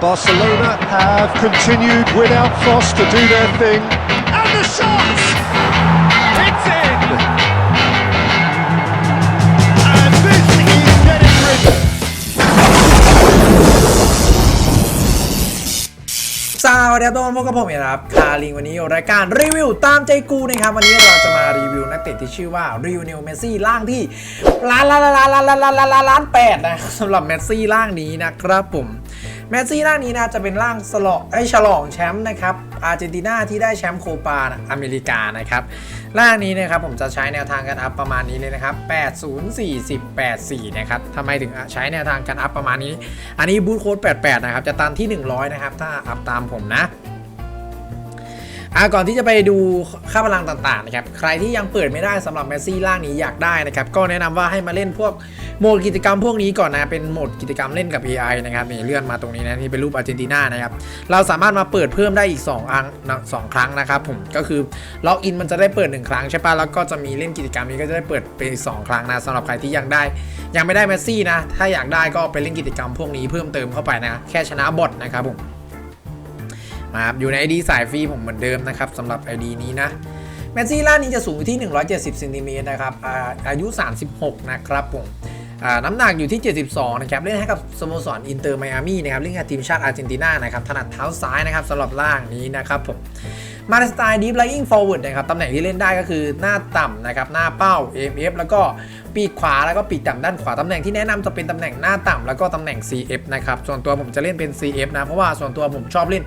Barcelona have continued without Frost to do their thing. And the shot! It's in! And this is getting rid สวัสดีครับทุกคนพบกับผมเองนะครับคาริงวันนี้อยู่รายการรีวิวตามใจกูนะครับ วันนี้เราจะมารีวิวนักเตะที่ชื่อว่าริวเนลเมสซี่ล่างที่ล้านล้านล้านล้านล้านล้านล้านล้านล้านแปดนะสำหรับเมสซี่ล่างนี้นะครับผม เมสซี่ล่างนี้นะจะเป็นล่างสลอไอยฉลองแชมป์นะครับอาร์เจนตินาที่ได้แชมป์โคปาอเมริกานะครับล่างนี้นะครับผมจะใช้แนวทางการอัพประมาณนี้เลยนะครับ 80 40 84 นะครับทำไมถึงใช้แนวทางการอัพประมาณนี้ อันนี้บูทโค้ด88 นะครับ จะตันที่ 100 นะครับ ถ้าอัพตามผมนะอะก่อนที่จะไปดูค่าพลังต่างๆนะครับ ใครที่ยังเปิดไม่ได้สำหรับเมสซี่ล่างนี้อยากได้นะครับ ก็แนะนำว่าให้มาเล่นพวก โหมดกิจกรรมพวกนี้ก่อนนะเป็นโหมดกิจกรรมเล่นกับ AI นะครับนี่เลื่อนมาตรงนี้นะที่เป็นรูปอาร์เจนตินานะครับเราสามารถมาเปิดเพิ่มได้อีก2อังสองครั้งนะครับผมก็คือล็อกอินมันจะได้เปิด 1 ครั้งใช่ปะแล้วก็จะมีเล่นกิจกรรมนี้ก็จะได้เปิดเป็นอีกสองครั้งนะสำหรับใครที่ยังได้ ยังไม่ได้เมสซี่นะถ้าอยากได้ก็ไปเล่นกิจกรรมพวกนี้เพิ่มเติมเข้าไปนะแค่ชนะบอทนะครับผมมาครับอยู่ใน ID สายฟรีผมเหมือนเดิมนะครับสำหรับ ID นี้นะแมสซี่ล่านี้จะสูงอยู่ที่ 170ซนติเมตรนะครับอาอายุ 36 นะครับผม น้ำหนักอยู่ที่ 72 นะครับ เล่นให้กับสโมสรอินเตอร์ไมอามี่นะครับ เล่นกับทีมชาติอาร์เจนตินานะครับ ถนัดเท้าซ้ายนะครับสำหรับล่างนี้นะครับผม มาในสไตล์ Deep Lying Forward นะครับ ตำแหน่งที่เล่นได้ก็คือหน้าต่ำนะครับ หน้าเป้า AMF แล้วก็ปีกขวาแล้วก็ปีกต่ำด้านขวา ตำแหน่งที่แนะนำจะเป็นตำแหน่งหน้าต่ำแล้วก็ตำแหน่ง CF นะครับ ส่วนตัวผมจะเล่นเป็น CF นะ เพราะว่าส่วนตัวผมชอบเล่น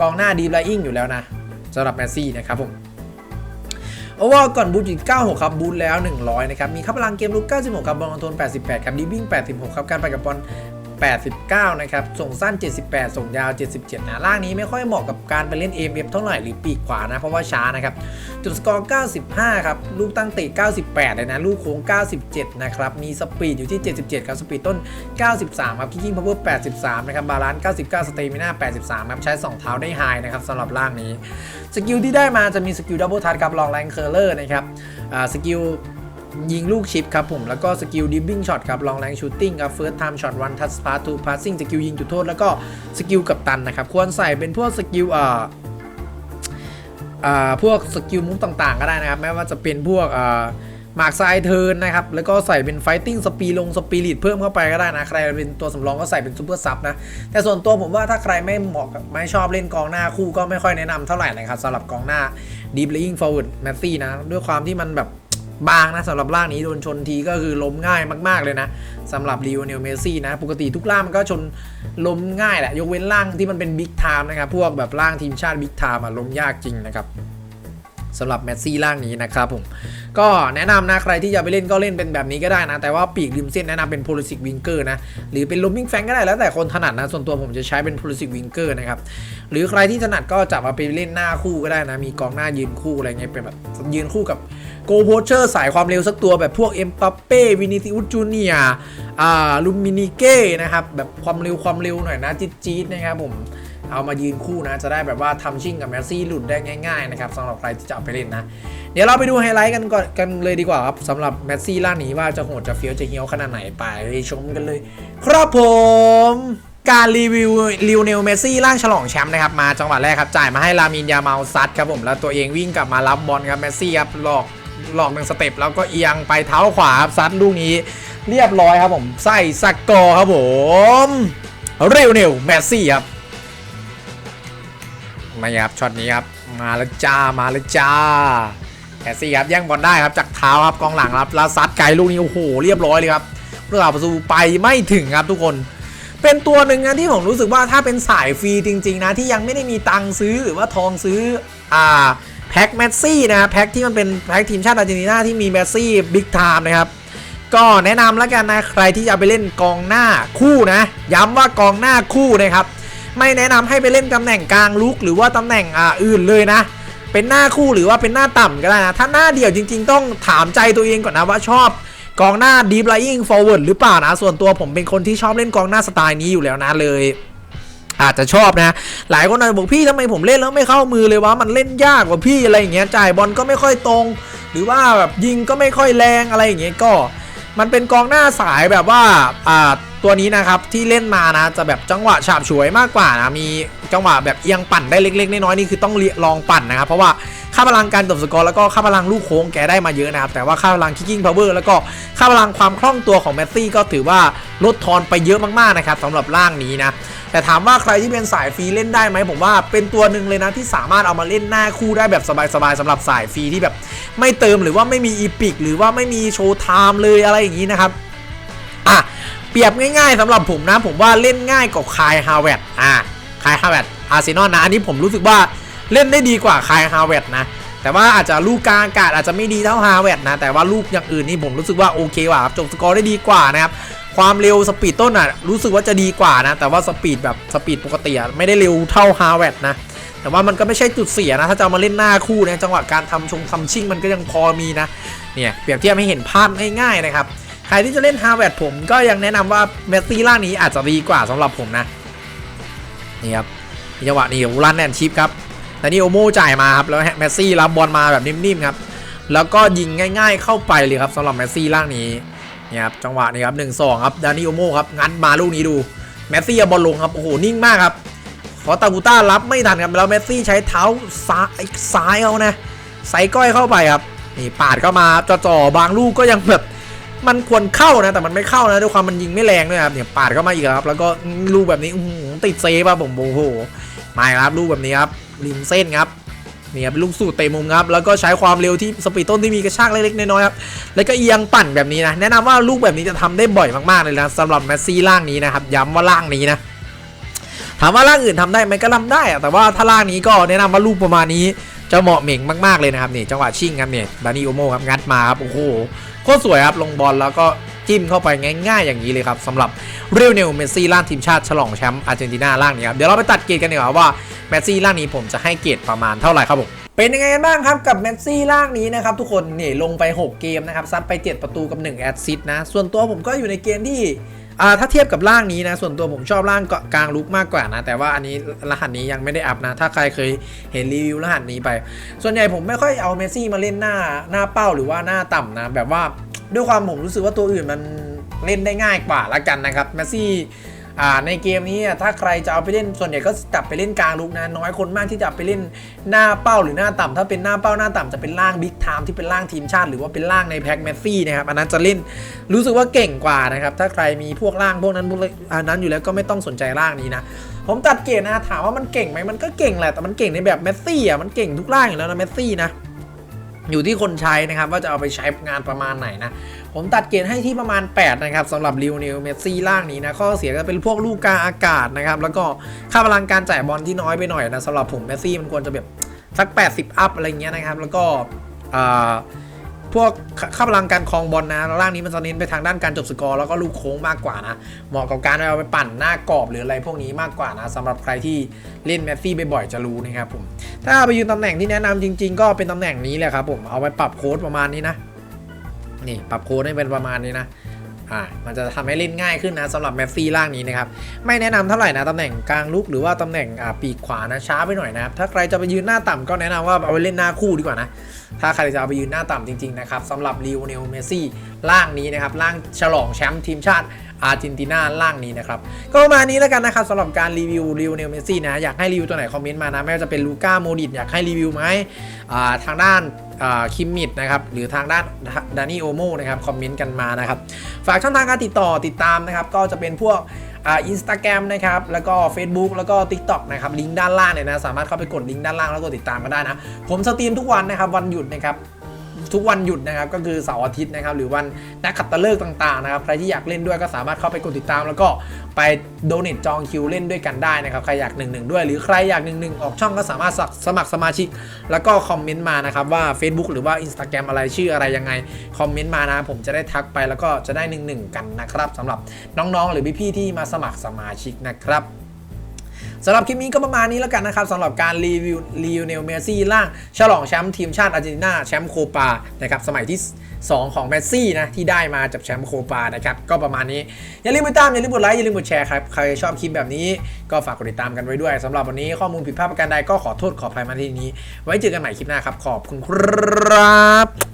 กองหน้า Deep Lying อยู่แล้วนะสำหรับแมสซี่นะครับผม โอเวอร์ก่อนบูทอยู่96 ครับ บูทแล้ว 100 นะครับ มีค่าพลังเกมลุก 96 ครับ บอลคอนโทรล 88 ครับดิวิ่ง 86 ครับ การไปกับบอล 89 นะครับ ส่งสั้น 78 ส่งยาว 77 นะล่างนี้ไม่ค่อยเหมาะกับการไปเล่น AMF เท่าไหร่หรือปีกขวานะ เพราะว่าช้านะครับ จุดสกอร์ 95 ครับ ลูกตั้งเตะ 98 เลยนะ ลูกโค้ง 97 นะครับ มีสปีดอยู่ที่ 77 ครับ สปีดต้น 93 ครับ คิกกิ้งพาวเวอร์ 83 นะครับ บาลานซ์ 99 สเตมิน่า 83 ครับ ใช้ 2 เท้าได้ไฮนะครับสำหรับล่างนี้ สกิลที่ได้มาจะมีสกิลดับเบิลทัชครับลองแรงเคอร์เลอร์นะครับสกิล ยิงลูกชิปครับผม แล้วก็สกิลดิฟบิ้งช็อตครับลองแรงชูตติ้งครับเฟิร์สไทม์ช็อตวันทัชพาทูพาสซิ่งสกิลยิงจุดโทษ แล้วก็สกิลกับตันนะครับ ควรใส่เป็นพวกสกิลอ่าอ่าพวกสกิลมุฟต่างๆ ก็ได้นะครับแม้ว่าจะเป็นพวกอ่าหมากไซเทิร์นนะครับ แล้วก็ใส่เป็นไฟติ้งสปีลงสปีริตเพิ่มเข้าไปก็ได้นะ ใครเป็นตัวสำรองก็ใส่เป็นซูเปอร์ซับนะ แต่ส่วนตัวผมว่าถ้าใครไม่เหมาะไม่ชอบเล่นกองหน้าคู่ก็ไม่ค่อยแนะนำเท่าไหร่นะครับสำหรับกองหน้า Deep Laying Forward แมตตี้นะ ด้วยความที่มันแบบ บางนะสำหรับล่างนี้โดนชนทีก็คือล้มง่ายมาก ๆ เลยนะสำหรับลีโอเนลเมซี่นะ ปกติทุกล่างมันก็ชนล้มง่ายแหละ ยกเว้นล่างที่มันเป็นบิ๊กไทม์นะครับ พวกแบบล่างทีมชาติบิ๊กไทม์อะล้มยากจริงนะครับสำหรับแมสซี่ล่างนี้นะครับผม ก็แนะนำนะใครที่จะไปเล่นก็เล่นเป็นแบบนี้ก็ได้นะ แต่ว่าปีกริมเส้นแนะนำเป็น p o l i s i c winger นะ หรือเป็น looming flank ก็ได้แล้วแต่คนถนัดนะ ส่วนตัวผมจะใช้เป็น p o l i s i c winger นะครับ หรือใครที่ถนัดก็จับมาไปเล่นหน้าคู่ก็ได้นะ มีกองหน้ายืนคู่อะไรเงี้ยเป็นแบบยืนคู่กับ โกโพเชอร์สายความเร็วสักตัวแบบพวกเอ็มปัปเป้วินิติอุสจูเนียอ่าลูมินิเก้นะครับแบบความเร็วความเร็วหน่อยนะจี๊ดๆนะครับผมเอามายืนคู่นะ จะได้แบบว่าทำชิ่งกับแมสซี่หลุดได้ง่ายๆนะครับสำหรับใครที่จะเอาไปเล่นนะ เดี๋ยวเราไปดูไฮไลท์กันก่อนกันเลยดีกว่าครับสำหรับแมสซี่ล่านี้ว่าจะโหดจะเฟี้ยวจะเฮี้ยวขนาดไหนไปชมกันเลย ครับผมการรีวิวลิวเนลเมสซี่ล่างฉลองแชมป์นะครับ มาจังหวะแรกครับ จ่ายมาให้ลามินยาเมาซัดครับผม แล้วตัวเองวิ่งกลับมารับบอลครับเมสซี่ครับหลอก หลอกหนึ่งสเต็ปแล้วก็เอียงไปเท้าขวาครับซัดลูกนี้ เรียบร้อยครับผมใส่สกอร์ครับผมเรวเนลเมสซี่ครับมาครับช็อตนี้ครับมาแล้วจ้ามาแล้วจ้าแอสซี่ครับแย่งบอลได้ครับจากเท้าครับกองหลังครับแล้วซัดไกลลูกนี้โอ้โหเรียบร้อยเลยครับเพื่อประตูไปไม่ถึงครับทุกคนเป็นตัวหนึ่งนะที่ผมรู้สึกว่าถ้าเป็นสายฟรีจริง ๆ นะที่ยังไม่ได้มีตังค์ซื้อหรือว่าทองซื้ออ่า แพ็คแมสซี่นะแพ็คที่มันเป็นแพ็คทีมชาติอาร์เจนตินาที่มีแมสซี่บิ๊กไทม์นะครับก็แนะนำแล้วกันนะใครที่จะไปเล่นกองหน้าคู่นะ ย้ำว่ากองหน้าคู่นะครับไม่แนะนำให้ไปเล่นตำแหน่งกลางลุกหรือว่าตำแหน่งออื่นเลยนะ เป็นหน้าคู่หรือว่าเป็นหน้าต่ำก็ได้นะถ้าหน้าเดี่ยวจริง ๆ ต้องถามใจตัวเองก่อนนะว่าชอบกองหน้า deep lying forward หรือเปล่านะส่วนตัวผมเป็นคนที่ชอบเล่นกองหน้าสไตล์นี้อยู่แล้วนะเลย อาจจะชอบนะ หลายคนอาจจะบอกพี่ทำไมผมเล่นแล้วไม่เข้ามือเลยวะมันเล่นยากกว่าพี่อะไรอย่างเงี้ยจ่ายบอลก็ไม่ค่อยตรง หรือว่าแบบยิงก็ไม่ค่อยแรงอะไรอย่างเงี้ยก็ มันเป็นกองหน้าสายแบบว่าอ่าตัวนี้นะครับที่เล่นมานะจะแบบจังหวะฉาบฉวยมากกว่านะมีจังหวะแบบเอียงปั่นได้เล็กๆน้อยๆนี่คือต้องลองปั่นนะครับ เพราะว่าค่าพลังการตบสกอร์แล้วก็ค่าพลังลูกโค้งแกได้มาเยอะนะครับแต่ว่าค่าพลังคิกกิ้งพาวเวอร์แล้วก็ค่าพลังความคล่องตัวของแมสซี่ก็ถือว่าลดทอนไปเยอะมากๆนะครับสำหรับร่างนี้นะแต่ถามว่าใครที่เป็นสายฟรีเล่นได้ไหมผมว่าเป็นตัวหนึ่งเลยนะที่สามารถเอามาเล่นหน้าคู่ได้แบบสบายๆสำหรับสายฟรีที่แบบ ไม่เติมหรือว่าไม่มีอีพิกหรือว่าไม่มีโชว์ไทม์เลยอะไรอย่างนี้นะครับอะเปรียบง่ายๆสำหรับผมนะผมว่าเล่นง่ายกว่าคายฮาวเวตอะคายฮาวเวตอาร์เซนอลนะอันนี้ผมรู้สึกว่าเล่นได้ดีกว่าคายฮาวเวตนะแต่ว่าอาจจะลูกกลางอากาศอาจจะไม่ดีเท่าฮาวเวตนะแต่ว่าลูกอย่างอื่นนี่ผมรู้สึกว่าโอเคกว่าครับจบสกอร์ได้ดีกว่านะครับ ความเร็วสปีดต้นอะรู้สึกว่าจะดีกว่านะ แต่ว่าสปีดแบบสปีดปกติอะไม่ได้เร็วเท่าฮาวเวตนะแต่ว่ามันก็ไม่ใช่จุดเสียนะ ถ้าจะามาเล่นหน้าคู่นะจังหวะการทำชงทำชิ่งมันก็ยังพอมีนะเนี่ยเปรียบเทียบให้เห็นภาพง่ายๆนะครับใครที่จะเล่นฮาวเว r ผมก็ยังแนะนำว่าเมสซี่ร่างนี้อาจจะดีกว่าสำหรับผมนะนี่ครับจังหวะนี้รันแอนชิปครับแต่นี่โอโมจ่ายมาครับแล้วเมสซี่รับบอลมาแบบนิ่มๆครับแล้วก็ยิงง่าย ๆ เข้าไปเลยครับสำหรับเมสซี่ร่างนี้ นี่ครับจังหวะนี้ครับหนึ่งสองครับดานิโอโมครับงัดมาลูกนี้ดูเมสซี่บอลลงครับโอ้โหนิ่งมากครับขอตากูต้ารับไม่ทันครับแล้วเมสซี่ใช้เท้าซ้ายซ้ายเอานะใส่ก้อยเข้าไปครับนี่ปาดเข้ามาจ่อๆบางลูกก็ยังแบบมันควรเข้านะแต่มันไม่เข้านะด้วยความมันยิงไม่แรงด้วยครับเนี่ยปาดเข้ามาอีกครับ แล้วก็ลูกแบบนี้ติดเซฟครับผมโอ้โหมาครับลูกแบบนี้ครับริมเส้นครับ นี่ยเป็นลูกสูตรเตะมุมครับแล้วก็ใช้ความเร็วที่สปีดต้นที่มีกระชากเล็กๆน้อยๆครับแล้วก็เอียงปั่นแบบนี้นะแนะนำว่าลูกแบบนี้จะทำได้บ่อยมากๆเลยนะสำหรับแมสซี่ล่างนี้นะครับย้ำว่าล่างนี้นะถามว่าร่างอื่นทำได้ไหมก็ทำได้อะแต่ว่าถ้าร่างนี้ก็แนะนำว่าลูกประมาณนี้จะเหมาะเหม่งมากๆเลยนะครับนี่จังหวะชิ่งครับเนี่ยดานิโอโมครับงัดมาครับโอ้โหโคตรสวยครับลงบอลแล้วก็ จิ้มเข้าไปง่ายๆอย่างนี้เลยครับสำหรับเรียวเนลเมสซี่ร่างทีมชาติฉลองแชมป์อาร์เจนตินาร่างนี้ครับเดี๋ยวเราไปตัดเกรดกันดีกว่าว่าเมสซี่ร่างนี้ผมจะให้เกรดประมาณเท่าไหร่ครับผมเป็นยังไงกันบ้างครับกับเมสซี่ร่างนี้นะครับทุกคนนี่ลงไป 6 เกมนะครับซัดไป 7 ประตูกับ 1 แอสซิสต์นะ ส่วนตัวผมก็อยู่ในเกณฑ์ที่อ่าถ้าเทียบกับร่างนี้นะ ส่วนตัวผมชอบร่างกลางลุกมากกว่านะ แต่ว่าอันนี้รหัสนี้ยังไม่ได้อัพนะ ถ้าใครเคยเห็นรีวิวรหัสนี้ไป ส่วนใหญ่ผมไม่ค่อยเอาเมสซี่มาเล่นหน้าหน้าเป้าหรือว่าหน้าต่ำนะ แบบว่า ด้วยความผมรู้สึกว่าตัวอื่นมันเล่นได้ง่ายกว่าละกันนะครับเมสซี่ในเกมนี้ถ้าใครจะเอาไปเล่นส่วนใหญ่ก็จับไปเล่นกลางลุกนะน้อยคนมากที่จะไปเล่นหน้าเป้าหรือหน้าต่ำถ้าเป็นหน้าเป้าหน้าต่ำจะเป็นร่างบิ๊กไทม์ที่เป็นร่างทีมชาติ หรือว่าเป็นร่างในแพ็กเมสซี่นะครับอันนั้นจะเล่นรู้สึกว่าเก่งกว่านะครับถ้าใครมีพวกร่างพวกนั้นพวกอันนั้นอยู่แล้วก็ไม่ต้องสนใจร่างนี้นะผมตัดเกรดนะถามว่ามันเก่งไหมมันก็เก่งแหละแต่มันเก่งในแบบเมสซี่อะมันเก่งทุกร่างอยู่แล้วนะเมสซี่นะ อยู่ที่คนใช้นะครับ ว่าจะเอาไปใช้งานประมาณไหนนะ ผมตัดเกรดให้ที่ประมาณ 8 นะครับสำหรับลิวเนลเมสซี่ล่างนี้นะ ข้อเสียก็เป็นพวกลูกกาอากาศนะครับ แล้วก็ค่าพลังการจ่ายบอลที่น้อยไปหน่อยนะสำหรับผมเมสซี่มันควรจะแบบสัก 80 อัพอะไรเงี้ยนะครับ แล้วก็อ่า พวกข้าพลังการคลองบอลนะล่างนี้มันจะเน้นไปทางด้านการจบสกอร์แล้วก็ลูกโค้งมากกว่านะเหมาะกับการเอาไปปั่นหน้ากรอบหรืออะไรพวกนี้มากกว่านะสำหรับใครที่เล่นแมสซี่บ่อยๆจะรู้นะครับผมถ้าไปยืนตำแหน่งที่แนะนำจริง ๆ ก็เป็นตำแหน่งนี้แหละครับผมเอาไปปรับโค้ดประมาณนี้นะนี่ปรับโค้ดให้เป็นประมาณนี้นะ อ่ามันจะทำให้เล่นง่ายขึ้นนะสำหรับแมสซี่ล่างนี้นะครับไม่แนะนำเท่าไหร่นะตำแหน่งกลางลุกหรือว่าตำแหน่งอ่าปีกขวานะช้าไปหน่อยนะครับถ้าใครจะไปยืนหน้าต่ำก็แนะนำว่าเอาไปเล่นหน้าคู่ดีกว่านะถ้าใครจะเอาไปยืนหน้าต่ำจริงๆนะครับสำหรับลีโอเนลเมสซี่ล่างนี้นะครับล่างฉลองแชมป์ทีมชาติอาร์เจนตินาร่างนี้นะครับ ก็ประมาณนี้แล้วกันนะครับสำหรับการรีวิวลีโอเนลเมสซี่นะอยากให้รีวิวตัวไหนคอมเมนต์มานะไม่ว่าจะเป็นลูก้าโมดิตอยากให้รีวิวไหมทางด้านคิมมิดนะครับหรือทางด้านดานี่โอโมนะครับคอมเมนต์กันมานะครับ ฝากช่องทางการติดต่อติดตามนะครับ ก็จะเป็นพวกอินสตาแกรมนะครับ แล้วก็ Facebook แล้วก็ TikTok นะครับ ลิงก์ด้านล่างเนี่ยนะ สามารถเข้าไปกดลิงก์ด้านล่างแล้วก็ติดตามกันได้นะ ผมสตรีมทุกวันนะครับ วันหยุดนะครับ ทุกวันหยุดนะครับก็คือเสาร์อาทิตย์นะครับหรือวันนักขัตฤกษ์ต่างๆนะครับใครที่อยากเล่นด้วยก็สามารถเข้าไปกดติดตาม แล้วก็ไปโดเน t จองคิวเล่นด้วยกันได้นะครับใครอยากหนึ่งหนึ่งด้วย หรือใครอยากหนึ่งหนึ่งออกช่องก็สามารถสมัครสมาชิก แล้วก็คอมเมนต์มานะครับว่า Facebook หรือว่า Instagram อะไรชื่ออะไรยังไงคอมเมนต์มานะผมจะได้ทักไปแล้วก็จะได้หนึ่งหนึ่งกันนะครับสำหรับน้องๆ หรือพี่ๆที่มาสมัครสมาชิกนะครับ สำหรับคลิปนี้ก็ประมาณนี้แล้วกันนะครับสำหรับการรีวิวลีโอเนลเมสซี่ล่างฉลองแชมป์ทีมชาติอาร์เจนตินาแชมป์โคปานะครับสมัยที่ 2 ของเมสซี่นะที่ได้มาจากแชมป์โคปานะครับก็ประมาณนี้ อย่าลืมไปตามอย่าลืมกดไลค์อย่าลืมกดแชร์ครับใครชอบคลิปแบบนี้ก็ฝากกดติดตามกันไว้ด้วยสำหรับวันนี้ข้อมูลผิดพลาดประการใดก็ขอโทษขออภัยมาที่นี้ ไว้เจอกันใหม่คลิปหน้าครับขอบคุณครับ